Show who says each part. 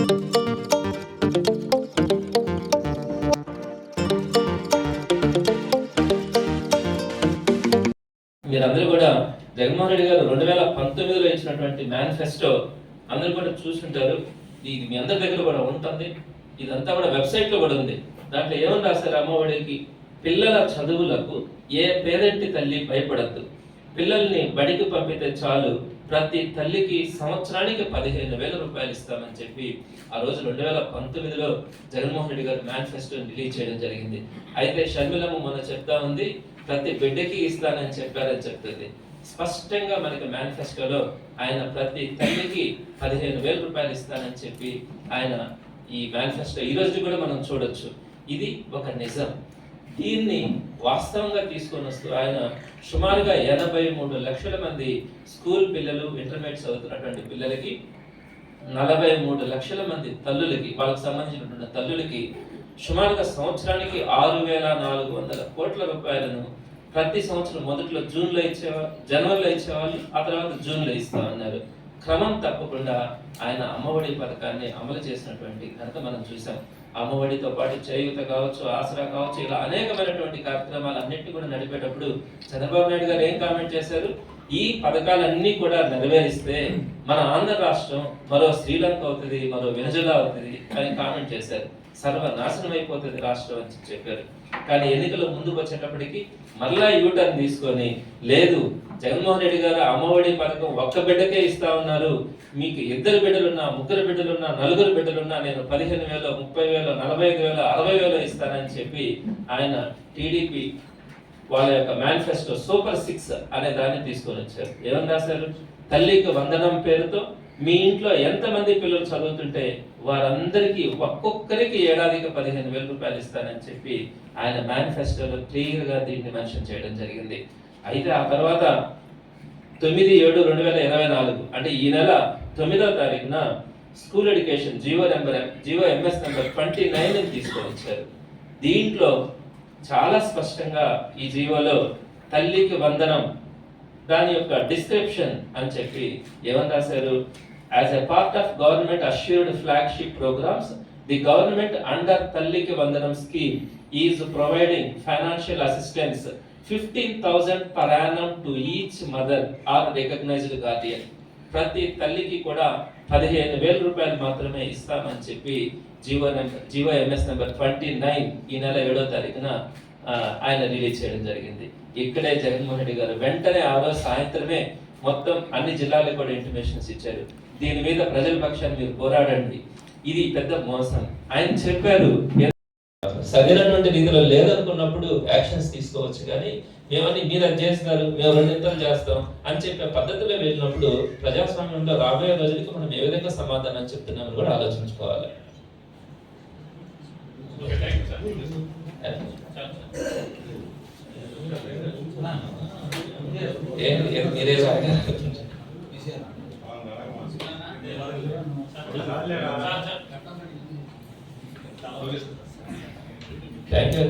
Speaker 1: మీరందరూ కూడా జగన్మోహన్ రెడ్డి గారు రెండు వేల పంతొమ్మిదిలో ఇచ్చినటువంటి మేనిఫెస్టో అందరూ కూడా చూసుంటారు. ఇది మీ అందరి దగ్గర కూడా ఉంటుంది. ఇదంతా కూడా వెబ్సైట్లో కూడా ఉంది. దాంట్లో ఏమని రాశారు అమ్మఒడికి? పిల్లల చదువులకు ఏ పేదంటి తల్లి భయపడద్దు. పిల్లల్ని బడికి పంపితే చాలు. ప్రతి తల్లికి సంవత్సరానికి పదిహేను వేల రూపాయలు ఇస్తామని చెప్పి ఆ రోజు రెండు వేల పంతొమ్మిదిలో జగన్మోహన్ రెడ్డి గారు మేనిఫెస్టోని రిలీజ్ చేయడం జరిగింది. అయితే షర్మిలమ్మ మొన్న చెప్తా ఉంది ప్రతి బిడ్డకి ఇస్తానని చెప్పారని చెప్తుంది. స్పష్టంగా మనకి మేనిఫెస్టోలో ఆయన ప్రతి తల్లికి పదిహేను వేల రూపాయలు ఇస్తానని చెప్పి ఆయన ఈ మేనిఫెస్టో ఈ రోజు కూడా మనం చూడొచ్చు. ఇది ఒక నిజం. దీన్ని వాస్తవంగా తీసుకొని వస్తూ ఆయన సుమారుగా ఎనభై మూడు లక్షల మంది స్కూల్ పిల్లలు ఇంటర్మీడియట్ చదువుతున్నటువంటి పిల్లలకి నలభై మూడు లక్షల మంది తల్లులకి వాళ్ళకి సంబంధించినటువంటి తల్లులకి సుమారుగా సంవత్సరానికి ఆరు వేల నాలుగు వందల కోట్ల రూపాయలను ప్రతి సంవత్సరం మొదట్లో జూన్లో ఇచ్చేవాళ్ళు జనవరిలో ఇచ్చేవాళ్ళు ఆ తర్వాత జూన్లో ఇస్తా అన్నారు. క్రమం తప్పకుండా ఆయన అమ్మఒడి పథకాన్ని అమలు చేసినటువంటి ఘనత మనం చూసాం అమ్మఒడితో పాటు చేయూత కావచ్చు ఆసరా కావచ్చు ఇలా అనేకమైనటువంటి కార్యక్రమాలు అన్నింటినీ కూడా నడిపేటప్పుడు చంద్రబాబు నాయుడు గారు ఏం కామెంట్ చేశారు? ఈ పథకాలన్నీ కూడా నెరవేరిస్తే మన ఆంధ్ర రాష్ట్రం మరో శ్రీలంక అవుతుంది మరో వెనజులా అవుతుంది అని కామెంట్ చేశారు. సర్వనాశనం అయిపోతుంది రాష్ట్రం అని చెప్పారు. కానీ ఎన్నికలు ముందుకు వచ్చేటప్పటికి మళ్ళా యూటర్న్ తీసుకొని లేదు జగన్మోహన్ రెడ్డి గారు అమ్మఒడి పథకం ఒక్క బిడ్డకే ఇస్తా ఉన్నారు. మీకు ఇద్దరు బిడ్డలున్నా ముగ్గురు బిడ్డలున్నా నలుగురు బిడ్డలున్నా నేను పదిహేను వేలు ముప్పై వేలు నలభై ఐదు వేలు అరవై వేలు ఇస్తానని చెప్పి ఆయన టీడీపీ వాళ్ళ యొక్క మేనిఫెస్టో సూపర్ సిక్స్ అనే దాన్ని తీసుకొని వచ్చారు. ఏమని రాశారు? తల్లికి వందనం పేరుతో మీ ఇంట్లో ఎంతమంది పిల్లలు చదువుతుంటే వారందరికీ ఒక్కొక్కరికి ఏడాదికి పదిహేను వేల రూపాయలు ఇస్తానని చెప్పి ఆయన మేనిఫెస్టోలో క్లియర్గా దీన్ని మెన్షన్ చేయడం జరిగింది. అయితే ఆ తర్వాత తొమ్మిది ఏడు రెండు వేల ఇరవై నాలుగు అంటే ఈ నెల తొమ్మిదో తారీఖున school education GO number GO MS number twenty nine తీసుకొని వచ్చారు దీంట్లో చాలా స్పష్టంగా ఈ జీవోలో తల్లికి వందనం దాని యొక్క డిస్క్రిప్షన్ అని చెప్పి ఏమని రాశారు? As a part of government assured flagship programmes the government under Thalliki Vandanam scheme is providing financial assistance fifteen thousand per annum to each mother or recognised guardian ప్రతి తల్లికి కూడా పదిహేను వేల రూపాయలు మాత్రమే ఇస్తామని చెప్పి GO number GO MS number twenty nine ఈ నెల ఏడో తారీఖున ఆయన రిలీజ్ చేయడం జరిగింది. ఇక్కడే జగన్మోహన్ రెడ్డి గారు వెంటనే ఆ రోజు సాయంత్రమే మొత్తం అన్ని జిల్లాలకు కూడా ఇంటిమేషన్స్ ఇచ్చారు. దీని మీద ప్రజల పక్షాన్ని మీరు పోరాడండి. ఇది పెద్ద మోసం. ఆయన చెప్పారు సరైనటువంటి రీతిలో లేదనుకున్నప్పుడు యాక్షన్స్ తీసుకోవచ్చు కానీ మేమని మీరు అది చేస్తున్నారు మేము రెండింతలు చేస్తాం అని చెప్పే పద్ధతిలో వెళ్ళినప్పుడు ప్రజాస్వామ్యంలో రాబోయే రోజులకి మనం ఏ విధంగా సమాధానం చెప్తున్నామని కూడా ఆలోచించుకోవాలి. ఏ- ఏ- మీరే థ్యాంక్ యూ